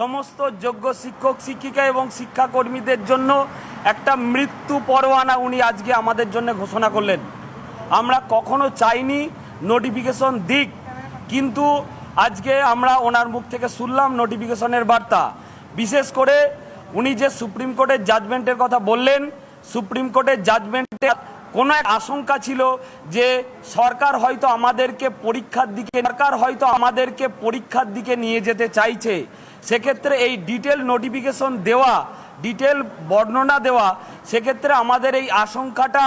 সমস্ত যোগ্য শিক্ষক, শিক্ষিকা এবং শিক্ষাকর্মীদের জন্য একটা মৃত্যু পরোয়ানা উনি আজকে আমাদের জন্য ঘোষণা করলেন। আমরা কখনো চাইনি নোটিফিকেশন দিক, কিন্তু আজকে আমরা ওনার মুখ থেকে শুনলাম নোটিফিকেশনের বার্তা। বিশেষ করে উনি যে সুপ্রিম কোর্টের জাজমেন্টের কথা বললেন সুপ্রিম কোর্টের জাজমেন্টে কোনো এক আশঙ্কা ছিল যে সরকার হয়তো আমাদেরকে পরীক্ষার দিকে সরকার হয়তো আমাদেরকে পরীক্ষার দিকে নিয়ে যেতে চাইছে। সেক্ষেত্রে এই ডিটেল নোটিফিকেশন দেওয়া, ডিটেল বর্ণনা দেওয়া, সেক্ষেত্রে আমাদের এই আশঙ্কাটা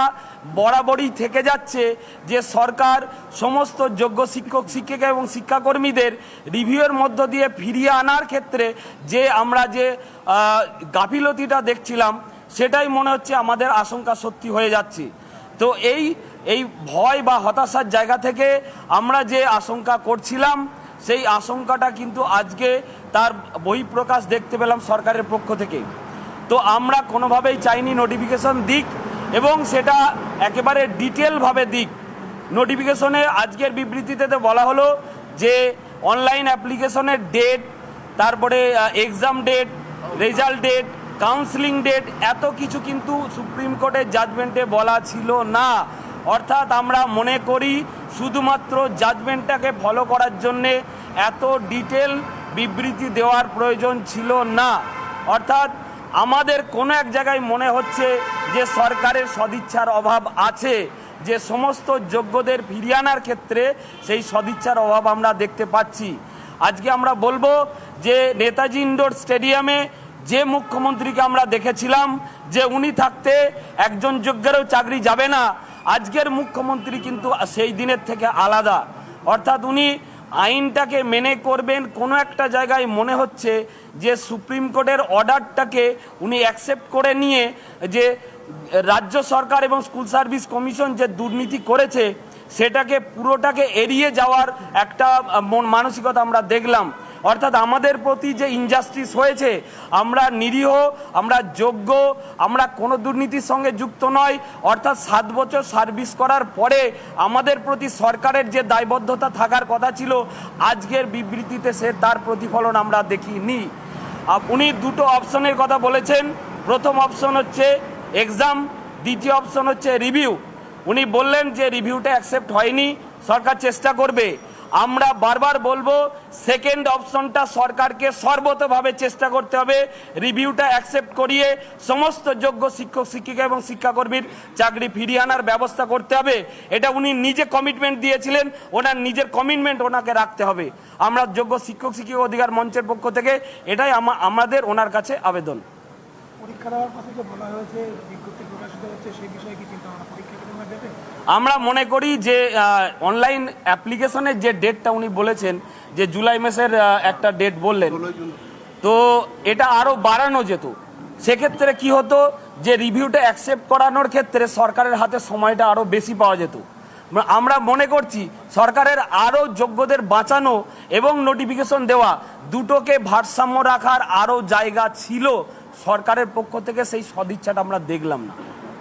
বরাবরই থেকে যাচ্ছে যে সরকার সমস্ত যোগ্য শিক্ষক, শিক্ষিকা এবং শিক্ষাকর্মীদের রিভিউয়ের মধ্য দিয়ে ফিরিয়ে আনার ক্ষেত্রে যে আমরা যে গাফিলতিটা দেখছিলাম, সেটাই মনে হচ্ছে আমাদের আশঙ্কা সত্যি হয়ে যাচ্ছে। তো এই এই ভয় বা হতাশার জায়গা থেকে আমরা যে আশঙ্কা করছিলাম, সেই আশঙ্কাটা কিন্তু আজকে তার বহিঃপ্রকাশ দেখতে পেলাম সরকারের পক্ষ থেকে। তো আমরা কোনোভাবেই চাইনি নোটিফিকেশন দিক এবং সেটা একেবারে ডিটেলভাবে দিক। নোটিফিকেশনে আজকের বিবৃতিতে বলা হলো যে অনলাইন অ্যাপ্লিকেশনের ডেট তারপরে exam date result date counselling date এত কিছু কিন্তু সুপ্রিম কোর্টের জাজমেন্টে বলা ছিল না। অর্থাৎ আমরা মনে করি, শুধুমাত্র জাজমেন্টটাকে ফলো করার জন্যে এত ডিটেল বিবৃতি দেওয়ার প্রয়োজন ছিল না। অর্থাৎ আমাদের কোনো এক জায়গায় মনে হচ্ছে যে সরকারের সদিচ্ছার অভাব আছে। যে সমস্ত যোগ্যদের ফিরিয়ে আনার ক্ষেত্রে সেই সদিচ্ছার অভাব আমরা দেখতে পাচ্ছি। আজকে আমরা বলব যে নেতাজি ইন্ডোর স্টেডিয়ামে যে মুখ্যমন্ত্রীকে আমরা দেখেছিলাম, যে উনি থাকতে একজন যোগ্যেরও চাকরি যাবে না, আজকের মুখ্যমন্ত্রী কিন্তু সেই দিনের থেকে আলাদা। অর্থাৎ উনি আইনটাকে মেনে করবেন, কোনো একটা জায়গায় মনে হচ্ছে যে সুপ্রিম কোর্টের অর্ডারটাকে উনি অ্যাকসেপ্ট করে নিয়ে যে রাজ্য সরকার এবং স্কুল সার্ভিস কমিশন যে দুর্নীতি করেছে, সেটাকে পুরোটাকে এড়িয়ে যাওয়ার একটা মন মানসিকতা আমরা দেখলাম। অর্থাৎ আমাদের প্রতি যে ইনজাস্টিস হয়েছে, আমরা নিরীহ, আমরা যোগ্য, আমরা কোনো দুর্নীতির সঙ্গে যুক্ত নয়, অর্থাৎ সাত বছর সার্ভিস করার পরে আমাদের প্রতি সরকারের যে দায়বদ্ধতা থাকার কথা ছিল, আজকের বিবৃতিতে সে তার প্রতিফলন আমরা দেখিনি। উনি দুটো অপশনের কথা বলেছেন। প্রথম অপশন হচ্ছে এক্সাম দ্বিতীয় অপশন হচ্ছে রিভিউ উনি বললেন যে রিভিউটা অ্যাকসেপ্ট হয়নি, সরকার চেষ্টা করবে। আমরা বারবার বলব সেকেন্ড অপশনটা সরকারকে সর্বতভাবে চেষ্টা করতে হবে রিভিউটা অ্যাকসেপ্ট করিয়ে সমস্ত যোগ্য শিক্ষক, শিক্ষিকা এবং শিক্ষাকর্মীর চাকরি ফিরিয়ে আনার ব্যবস্থা করতে হবে। এটা উনি নিজে কমিটমেন্ট দিয়েছিলেন, ওনার নিজের কমিটমেন্ট ওনাকে রাখতে হবে। আমরা যোগ্য শিক্ষক, শিক্ষিকা অধিকার মঞ্চের পক্ষ থেকে এটাই আমাদের ওনার কাছে আবেদন। পরীক্ষা দেওয়ার কথা যে বলা হয়েছে বিজ্ঞপ্তি প্রকাশিত হচ্ছে সেই বিষয়ে কি চিন্তা ভাবনা পরীক্ষা তোমরা দেবে আমরা মনে করি যে অনলাইন অ্যাপ্লিকেশনের যে ডেটটা উনি বলেছেন যে জুলাই মাসের একটা ডেট বললেন তো এটা আরও বাড়ানো যেত। সেক্ষেত্রে কি হতো যে রিভিউটা অ্যাকসেপ্ট করানোর ক্ষেত্রে সরকারের হাতে সময়টা আরও বেশি পাওয়া যেত। আমরা মনে করছি সরকারের আরও যোগ্যদের বাঁচানো এবং নোটিফিকেশন দেওয়া দুটোকে ভারসাম্য রাখার আরও জায়গা ছিল সরকারের পক্ষ থেকে সেই সদিচ্ছাটা আমরা দেখলাম না।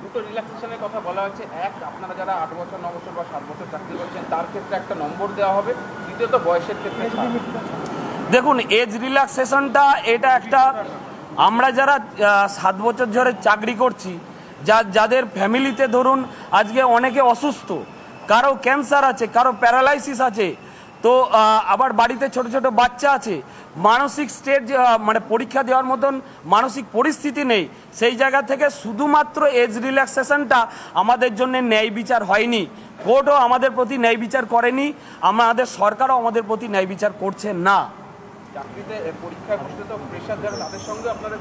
দুটো রিল্যাক্সেশনের কথা বলা হচ্ছে এক আপনারা যারা আট বছর ন বছর বা সাত বছর চাকরি করছেন তার ক্ষেত্রে একটা নম্বর দেওয়া হবে। দ্বিতীয়ত বয়সের ক্ষেত্রে দেখুন এজ রিল্যাক্সেশনটা এটা একটা আমরা যারা সাত বছর ধরে চাকরি করছি যা যাদের ফ্যামিলিতে ধরুন আজকে অনেকে অসুস্থ কারও ক্যান্সার আছে কারও প্যারালাইসিস আছে তো আবার বাড়িতে ছোট ছোট বাচ্চা আছে। মানসিক স্টেট মানে পরীক্ষা দেওয়ার মতন মানসিক পরিস্থিতি নেই। সেই জায়গা থেকে শুধুমাত্র এজ রিল্যাক্সেশনটা আমাদের জন্য ন্যায় বিচার হয়নি। কোর্টও আমাদের প্রতি ন্যায় বিচার করেনি। আমাদের সরকারও আমাদের প্রতি ন্যায় বিচার করছে না।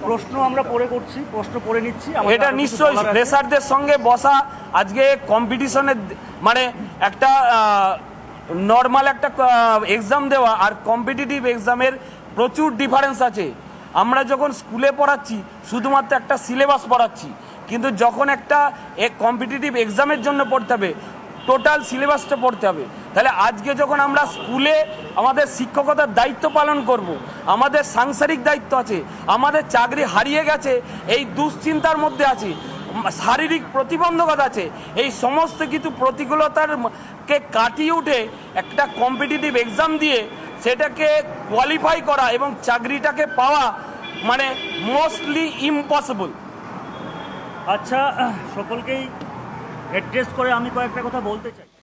প্রশ্ন আমরা করছি প্রশ্ন করে নিচ্ছি। এটা নিশ্চয়ই প্রেসারদের সঙ্গে বসা আজকে কম্পিটিশনের মানে একটা নর্মাল একটা এক্সাম দেওয়া আর কম্পিটিটিভ এক্সামের প্রচুর ডিফারেন্স আছে আমরা যখন স্কুলে পড়াচ্ছি, শুধুমাত্র একটা সিলেবাস পড়াচ্ছি, কিন্তু যখন একটা কম্পিটিটিভ এক্সামের জন্য পড়তে হবে টোটাল সিলেবাসটা পড়তে হবে তাহলে আজকে যখন আমরা স্কুলে আমাদের শিক্ষকতার দায়িত্ব পালন করব। আমাদের সাংসারিক দায়িত্ব আছে, আমাদের চাকরি হারিয়ে গেছে, এই দুশ্চিন্তার মধ্যে আছি শারীরিক প্রতিবন্ধকতা আছে, এই সমস্ত কিছু প্রতিকূলতার কে কাটিয়ে উঠে একটা কম্পিটিটিভ এক্সাম দিয়ে সেটাকে কোয়ালিফাই করা এবং চাকরিটাকে পাওয়া মানে মোস্টলি ইম্পসিবল আচ্ছা সকলকেই অ্যাড্রেস করে আমি কয়েকটা কথা বলতে চাই।